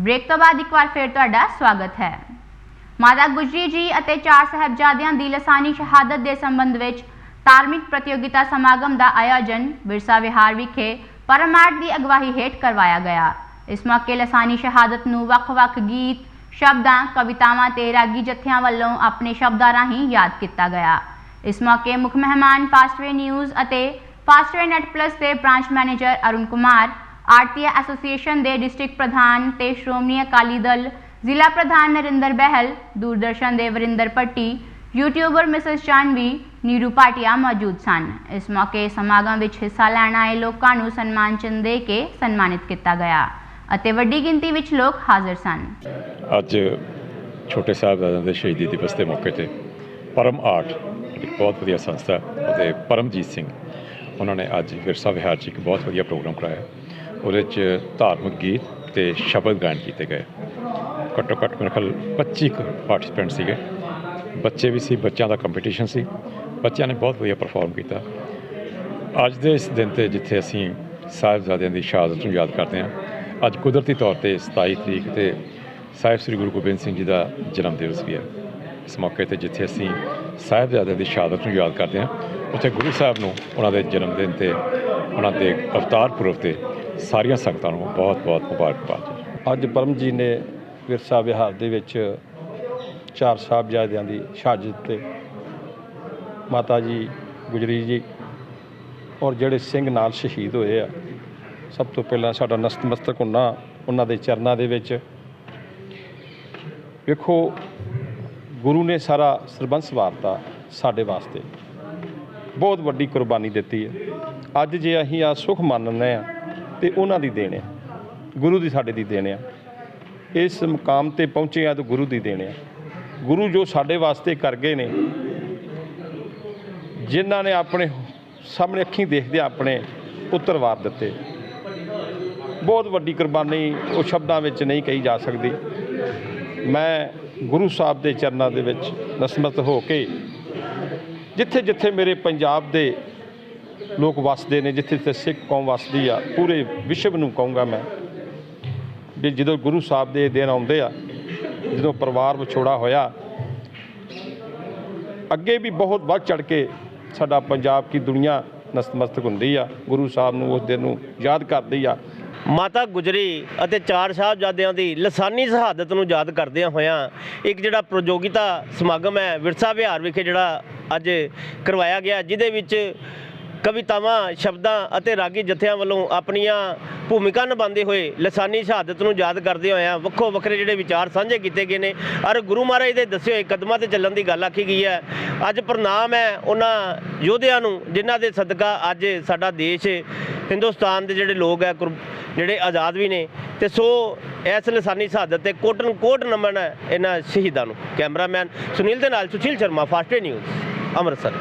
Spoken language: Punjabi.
ਬ੍ਰੇਕ ਤੋਂ ਬਾਅਦ ਇੱਕ ਵਾਰ ਫਿਰ ਤੁਹਾਡਾ ਸਵਾਗਤ ਹੈ। ਮਾਤਾ ਗੁਜਰੀ ਜੀ ਅਤੇ ਚਾਰ ਸਾਹਿਬਜ਼ਾਦਿਆਂ ਦੀ ਲਸਾਨੀ ਸ਼ਹਾਦਤ ਦੇ ਸੰਬੰਧ ਵਿੱਚ ਧਾਰਮਿਕ ਪ੍ਰਤੀਯੋਗਿਤਾ ਸਮਾਗਮ ਦਾ ਆਯੋਜਨ ਬਿਰਸਾ ਵਿਹਾਰ ਵਿਖੇ ਪਰਮਾਰਥ ਦੀ ਅਗਵਾਈ ਹੇਠ ਕਰਵਾਇਆ ਗਿਆ। ਇਸ ਮੌਕੇ ਲਸਾਨੀ ਸ਼ਹਾਦਤ ਨੂੰ ਵੱਖ-ਵੱਖ ਗੀਤ, ਸ਼ਬਦਾਂ, ਕਵਿਤਾਵਾਂ ਤੇ ਰਾਗੀ ਜਥਿਆਂ ਵੱਲੋਂ ਆਪਣੇ ਸ਼ਬਦਾਂ ਰਾਹੀਂ ਯਾਦ ਕੀਤਾ ਗਿਆ। ਇਸ ਮੌਕੇ ਮੁੱਖ ਮਹਿਮਾਨ ਫਾਸਟਵੇ ਨਿਊਜ਼ ਅਤੇ ਫਾਸਟਵੇ ਨੈਟ ਪਲੱਸ ਦੇ ਬ੍ਰਾਂਚ ਮੈਨੇਜਰ ਅਰੁਣ ਕੁਮਾਰ ਆਰਤੀ ਐਸੋਸੀਏਸ਼ਨ ਦੇ ਡਿਸਟ੍ਰਿਕਟ ਪ੍ਰਧਾਨ ਤੇ ਸ਼੍ਰੋਮਣੀ ਅਕਾਲੀ ਦਲ, ਜ਼ਿਲ੍ਹਾ ਪ੍ਰਧਾਨ ਨਰਿੰਦਰ ਬਹਿਲ, ਦੂਰਦਰਸ਼ਨ ਦੇ ਵਰਿੰਦਰ ਪੱਟੀ ਯੂਟਿਊਬਰ ਮਿਸਸ ਚਾਨਵੀ ਨੀਰੂ ਪਾਟਿਆ ਮੌਜੂਦ ਸਨ। ਇਸ ਮੌਕੇ ਸਮਾਗਮ ਵਿੱਚ ਹਿੱਸਾ ਲੈਣ ਆਏ ਲੋਕਾਂ ਨੂੰ ਸਨਮਾਨ ਚਿੰਨ੍ਹ ਦੇ ਕੇ ਸਨਮਾਨਿਤ ਕੀਤਾ ਗਿਆ ਅਤੇ ਵੱਡੀ ਗਿਣਤੀ ਵਿੱਚ ਲੋਕ ਹਾਜ਼ਰ ਸਨ। ਅੱਜ ਛੋਟੇ ਸਾਹਿਬਜ਼ਾਦਿਆਂ ਦੇ ਸ਼ਹੀਦੀ ਦਿਵਸ ਦੇ ਮੌਕੇ ਤੇ ਪਰਮ ਆਰਟ, ਇੱਕ ਬਹੁਤ ਵਧੀਆ ਸੰਸਥਾ ਅਤੇ ਪਰਮਜੀਤ ਸਿੰਘ, ਉਹਨਾਂ ਨੇ ਅੱਜ ਵਿਰਸਾ ਵਿਹਾਰ 'ਚ ਇੱਕ ਬਹੁਤ ਵਧੀਆ ਪ੍ਰੋਗਰਾਮ ਕਰਾਇਆ। ਉਹਦੇ 'ਚ ਧਾਰਮਿਕ ਗੀਤ ਤੇ ਸ਼ਬਦ ਗਾਇਨ ਕੀਤੇ ਗਏ। ਘੱਟੋ ਘੱਟ ਮੇਰੇ ਖਿਆਲ 25 ਪਾਰਟਿਸਪੈਂਟ ਸੀਗੇ। ਬੱਚੇ ਵੀ ਸੀ, ਬੱਚਿਆਂ ਦਾ ਕੰਪੀਟੀਸ਼ਨ ਸੀ। ਬੱਚਿਆਂ ਨੇ ਬਹੁਤ ਵਧੀਆ ਪਰਫਾਰਮ ਕੀਤਾ। ਅੱਜ ਦੇ ਇਸ ਦਿਨ ਤੇ ਜਿੱਥੇ ਅਸੀਂ ਸਾਹਿਬਜ਼ਾਦਿਆਂ ਦੀ ਸ਼ਹਾਦਤ ਨੂੰ ਯਾਦ ਕਰਦੇ ਹਾਂ, ਅੱਜ ਕੁਦਰਤੀ ਤੌਰ ਤੇ 27 ਤਰੀਕ ਤੇ ਸਾਹਿਬ ਸ੍ਰੀ ਗੁਰੂ ਗੋਬਿੰਦ ਸਿੰਘ ਜੀ ਦਾ ਜਨਮ ਦਿਵਸ ਵੀ ਹੈ। ਇਸ ਮੌਕੇ ਤੇ ਜਿੱਥੇ ਅਸੀਂ ਸਾਹਿਬਜ਼ਾਦਿਆਂ ਦੀ ਸ਼ਹਾਦਤ ਨੂੰ ਯਾਦ ਕਰਦੇ ਹਾਂ, ਉੱਥੇ ਗੁਰੂ ਸਾਹਿਬ ਨੂੰ ਉਹਨਾਂ ਦੇ ਜਨਮ ਦਿਨ ਤੇ ਉਹਨਾਂ ਦੇ ਅਵਤਾਰ ਪੁਰਬ ਤੇ ਸਾਰੀਆਂ ਸੰਗਤਾਂ ਨੂੰ ਬਹੁਤ-ਬਹੁਤ ਮੁਬਾਰਕਬਾਦ ਅੱਜ ਪਰਮ ਜੀ ਨੇ ਵਿਰਸਾ ਵਿਹਾਰ ਦੇ ਵਿੱਚ ਚਾਰ ਸਾਹਿਬਜ਼ਾਦਿਆਂ ਦੀ ਸ਼ਹਾਦਤ ਤੇ ਮਾਤਾ ਜੀ, ਗੁਜਰੀ ਜੀ ਔਰ ਜਿਹੜੇ ਸਿੰਘ ਨਾਲ ਸ਼ਹੀਦ ਹੋਏ ਆ, ਸਭ ਤੋਂ ਪਹਿਲਾਂ ਸਾਡਾ ਨਸਤਮਸਤਕ ਹੁੰਨਾ ਉਹਨਾਂ ਦੇ ਚਰਨਾਂ ਦੇ ਵਿੱਚ। ਵੇਖੋ, ਗੁਰੂ ਨੇ ਸਾਰਾ ਸਰਬੰਸ ਵਾਰਤਾ ਸਾਡੇ ਵਾਸਤੇ। ਬਹੁਤ ਵੱਡੀ ਕੁਰਬਾਨੀ ਦਿੱਤੀ ਹੈ। ਅੱਜ ਜੇ ਅਸੀਂ ਆ ਸੁਖ ਮੰਨਦੇ ਆ ਤੇ ਉਹਨਾਂ ਦੀ ਦੇਣ ਆ। ਗੁਰੂ ਦੀ ਸਾਡੇ ਦੀ ਦੇਣ ਆ। ਇਸ ਮੁਕਾਮ ਤੇ ਪਹੁੰਚੇ ਆ ਤਾਂ ਗੁਰੂ ਦੀ ਦੇਣ ਆ। ਗੁਰੂ ਜੋ ਸਾਡੇ ਵਾਸਤੇ ਕਰ ਗਏ ਨੇ, ਜਿਨ੍ਹਾਂ ਨੇ ਆਪਣੇ ਸਾਹਮਣੇ ਅੱਖੀਂ ਦੇਖਦੇ ਆਪਣੇ ਪੁੱਤਰ ਵਾਰ ਦਿੱਤੇ। ਬਹੁਤ ਵੱਡੀ ਕੁਰਬਾਨੀ ਉਹ ਸ਼ਬਦਾਂ ਵਿੱਚ ਨਹੀਂ ਕਹੀ ਜਾ ਸਕਦੀ। ਮੈਂ ਗੁਰੂ ਸਾਹਿਬ ਦੇ ਚਰਨਾਂ ਦੇ ਵਿੱਚ ਨਸਮਤ ਹੋ ਕੇ ਜਿੱਥੇ ਜਿੱਥੇ ਮੇਰੇ ਪੰਜਾਬ ਦੇ ਲੋਕ ਵਸਦੇ ਨੇ, ਜਿੱਥੇ ਜਿੱਥੇ ਸਿੱਖ ਕੌਮ ਵਸਦੀ ਆ, ਪੂਰੇ ਵਿਸ਼ਵ ਨੂੰ ਕਹੂੰਗਾ ਮੈਂ ਵੀ ਜਦੋਂ ਗੁਰੂ ਸਾਹਿਬ ਦੇ ਦਿਨ ਆਉਂਦੇ ਆ, ਜਦੋਂ ਪਰਿਵਾਰ ਵਿਛੋੜਾ ਹੋਇਆ, ਅੱਗੇ ਵੀ ਬਹੁਤ ਵੱਧ ਚੜ ਕੇ ਸਾਡਾ ਪੰਜਾਬ ਕੀ ਦੁਨੀਆ ਨਸਤਮਸਤਕ ਹੁੰਦੀ ਆ, ਗੁਰੂ ਸਾਹਿਬ ਨੂੰ ਉਸ ਦਿਨ ਨੂੰ ਯਾਦ ਕਰਦੀ ਆ। ਮਾਤਾ ਗੁਜਰੀ ਅਤੇ ਚਾਰ ਸਾਹਿਬਜ਼ਾਦਿਆਂ ਦੀ ਲਸਾਨੀ ਸ਼ਹਾਦਤ ਨੂੰ ਯਾਦ ਕਰਦਿਆਂ ਹੋਇਆਂ ਇੱਕ ਜਿਹੜਾ ਪ੍ਰਯੋਗਿਤਾ ਸਮਾਗਮ ਹੈ ਵਿਰਸਾ ਵਿਹਾਰ ਵਿਖੇ ਜਿਹੜਾ ਅੱਜ ਕਰਵਾਇਆ ਗਿਆ, ਜਿਹਦੇ ਵਿੱਚ ਕਵਿਤਾਵਾਂ, ਸ਼ਬਦਾਂ ਅਤੇ ਰਾਗੀ ਜਥਿਆਂ ਵੱਲੋਂ ਆਪਣੀਆਂ ਭੂਮਿਕਾ ਨਿਭਾਉਂਦੇ ਹੋਏ ਲਸਾਨੀ ਸ਼ਹਾਦਤ ਨੂੰ ਯਾਦ ਕਰਦੇ ਹੋਇਆਂ ਵੱਖੋ ਵੱਖਰੇ ਜਿਹੜੇ ਵਿਚਾਰ ਸਾਂਝੇ ਕੀਤੇ ਗਏ ਨੇ। ਔਰ ਗੁਰੂ ਮਹਾਰਾਜ ਦੇ ਦੱਸੇ ਹੋਏ ਕਦਮਾਂ ਤੇ ਚੱਲਣ ਦੀ ਗੱਲ ਆਖੀ ਗਈ ਹੈ। ਅੱਜ ਪ੍ਰਣਾਮ ਹੈ ਉਹਨਾਂ ਯੋਧਿਆਂ ਨੂੰ, ਜਿਨ੍ਹਾਂ ਦੇ ਸਦਕਾ ਅੱਜ ਸਾਡਾ ਦੇਸ਼ ਹਿੰਦੁਸਤਾਨ ਦੇ ਜਿਹੜੇ ਲੋਕ ਹੈ ਜਿਹੜੇ ਆਜ਼ਾਦ ਵੀ ਨੇ। ਤੇ ਸੋ ਇਸ ਲਸਾਨੀ ਸ਼ਹਾਦਤ ਤੇ ਕੋਟਨ ਕੋਟ ਨਮਨ ਹੈ ਇਹਨਾਂ ਸ਼ਹੀਦਾਂ ਨੂੰ। ਕੈਮਰਾਮੈਨ ਸੁਨੀਲ ਦੇ ਨਾਲ ਸੁਸ਼ੀਲ ਸ਼ਰਮਾ ਫਾਸਟਵੇ ਨਿਊਜ਼, ਅੰਮ੍ਰਿਤਸਰ।